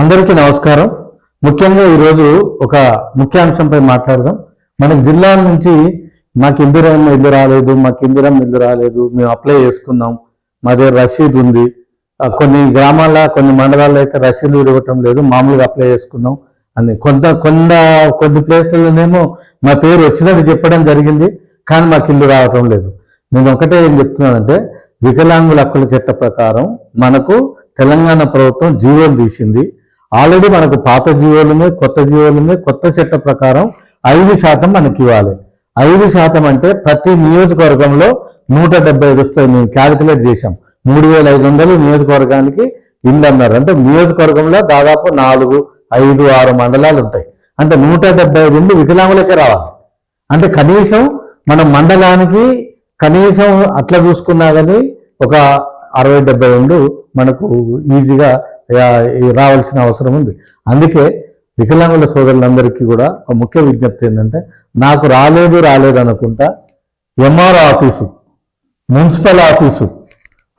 అందరికీ నమస్కారం. ముఖ్యంగా ఈరోజు ఒక ముఖ్యాంశంపై మాట్లాడదాం. మన జిల్లా నుంచి మాకు ఇందిరం ఇల్లు రాలేదు మాకు ఇందిరం ఇల్లు రాలేదు మేము అప్లై చేసుకున్నాం. మా దగ్గర రసీదు ఉంది. కొన్ని గ్రామాల కొన్ని మండలాల్లో అయితే రసీదు ఇవ్వటం లేదు మామూలుగా అప్లై చేసుకున్నాం అని. కొంత కొంత కొన్ని ప్లేస్లలోనేమో మా పేరు వచ్చినట్టు చెప్పడం జరిగింది కానీ మాకు ఇల్లు రావటం లేదు. నేను ఒకటే ఏం చెప్తున్నానంటే వికలాంగుల హక్కుల చట్ట ప్రకారం మనకు తెలంగాణ ప్రభుత్వం జీవోలు తీసింది. ఆల్రెడీ మనకు పాత జీవోలునే కొత్త జీవోలునే కొత్త చట్ట ప్రకారం ఐదు శాతం మనకి ఇవ్వాలి. ఐదు శాతం అంటే ప్రతి నియోజకవర్గంలో నూట డెబ్బై ఐదు వస్తాయి మేము క్యాలిక్యులేట్ చేశాం. మూడు వేల ఐదు వందలు నియోజకవర్గానికి ఇల్లు అన్నారు. అంటే నియోజకవర్గంలో దాదాపు నాలుగు ఐదు ఆరు మండలాలు ఉంటాయి. అంటే నూట డెబ్బై ఐదు వికలాంగులకే రావాలి. అంటే కనీసం మన మండలానికి కనీసం అట్లా చూసుకున్నా కానీ ఒక అరవై డెబ్బై రెండు మనకు ఈజీగా రావాల్సిన అవసరం ఉంది. అందుకే వికలాంగుల సోదరులందరికీ కూడా ఒక ముఖ్య విజ్ఞప్తి ఏంటంటే నాకు రాలేదు రాలేదు అనుకుంటా ఎంఆర్ఓ ఆఫీసు మున్సిపల్ ఆఫీసు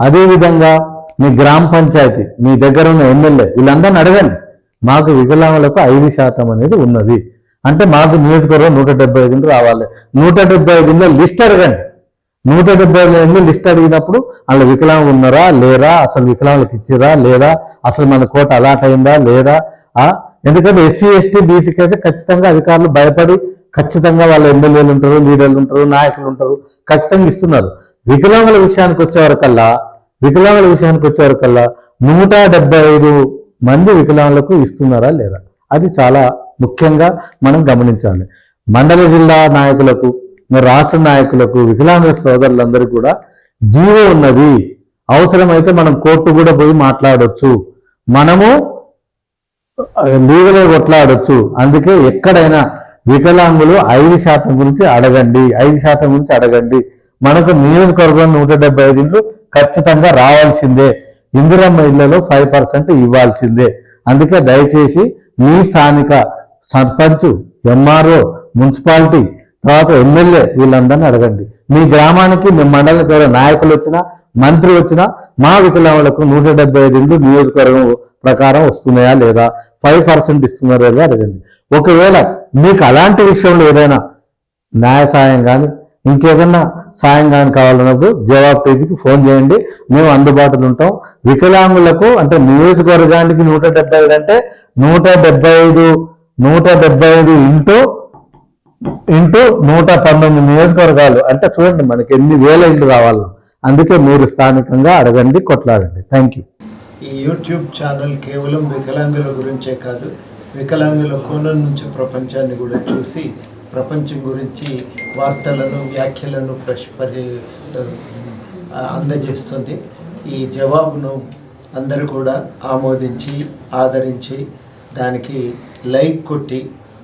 అదేవిధంగా మీ గ్రామ పంచాయతీ మీ దగ్గర ఉన్న ఎమ్మెల్యే వీళ్ళందరిని అడగండి. మాకు వికలాంగులకు ఐదు శాతం అనేది ఉన్నది. అంటే మాకు నియోజకవర్గం నూట డెబ్బై ఐదు రావాలి. నూట డెబ్బై ఐదు లిస్ట్ అడగండి. నూట డెబ్బై ఐదు లిస్ట్ అడిగినప్పుడు వాళ్ళ వికలాంగులు ఉన్నారా? లేరా? అసలు వికలాంగులకు ఇచ్చిరా? లేదా? అసలు మన కోట అలాట్ అయిందా? లేదా? ఎందుకంటే ఎస్సీ ఎస్టీ బీసీకి అయితే ఖచ్చితంగా అధికారులు భయపడి ఖచ్చితంగా వాళ్ళ ఎమ్మెల్యేలు ఉంటారు లీడర్లు ఉంటారు నాయకులు ఉంటారు ఖచ్చితంగా ఇస్తున్నారు. వికలాంగుల విషయానికి వచ్చేవరకల్లా వికలాంగుల విషయానికి వచ్చేవరకల్లా నూట డెబ్బై ఐదు మంది వికలాంగులకు ఇస్తున్నారా? లేదా? అది చాలా ముఖ్యంగా మనం గమనించాలి. మండల జిల్లా నాయకులకు మరి రాష్ట్ర నాయకులకు వికలాంగుల సోదరులందరూ కూడా జీవో ఉన్నది. అవసరమైతే మనం కోర్టు కూడా పోయి మాట్లాడొచ్చు. మనము లీగలే కొట్లాడొచ్చు. అందుకే ఎక్కడైనా వికలాంగులు ఐదు శాతం గురించి అడగండి ఐదు శాతం గురించి అడగండి. మనకు నియోజకవర్గం నూట డెబ్బై ఐదు ఇండ్లు ఖచ్చితంగా రావాల్సిందే. ఇందిరమ్మ ఇళ్ళలో ఫైవ్ పర్సెంట్ ఇవ్వాల్సిందే. అందుకే దయచేసి మీ స్థానిక సర్పంచ్ ఎంఆర్ఓ మున్సిపాలిటీ తర్వాత ఎమ్మెల్యే వీళ్ళందరినీ అడగండి. మీ గ్రామానికి మీ మండలం ఎవరైనా నాయకులు వచ్చినా మంత్రి వచ్చినా మా వికలాంగులకు నూట డెబ్బై ఐదు ఇండ్లు నియోజకవర్గం ప్రకారం వస్తున్నాయా లేదా? ఫైవ్ పర్సెంట్ ఇస్తున్నారా లేదా అడగండి. ఒకవేళ మీకు అలాంటి విషయంలో ఏదైనా న్యాయ సాయం కానీ ఇంకేదన్నా సాయం కానీ కావాలన్నప్పుడు జవాబు పేజీకి ఫోన్ చేయండి. మేము అందుబాటులో ఉంటాం. వికలాంగులకు అంటే నియోజకవర్గానికి నూట డెబ్బై ఐదు అంటే నూట డెబ్బై ఐదు నూట డెబ్బై ఐదు ఇంటూ ఇంటూ నూట పంతొమ్మిది నియోజకవర్గాలు. అంటే చూడండి మనకి ఎన్ని వేల ఇంటి రావాలి. అందుకే మీరు స్థానికంగా అడగండి కొట్లాడండి. థ్యాంక్ యూ ఈ యూట్యూబ్ ఛానల్ కేవలం వికలాంగుల గురించే కాదు వికలాంగుల కోణం నుంచి ప్రపంచాన్ని కూడా చూసి ప్రపంచం గురించి వార్తలను వ్యాఖ్యలను ప్రశ్ పరి అందజేస్తుంది. ఈ జవాబును అందరూ కూడా ఆమోదించి ఆదరించి దానికి లైక్ కొట్టి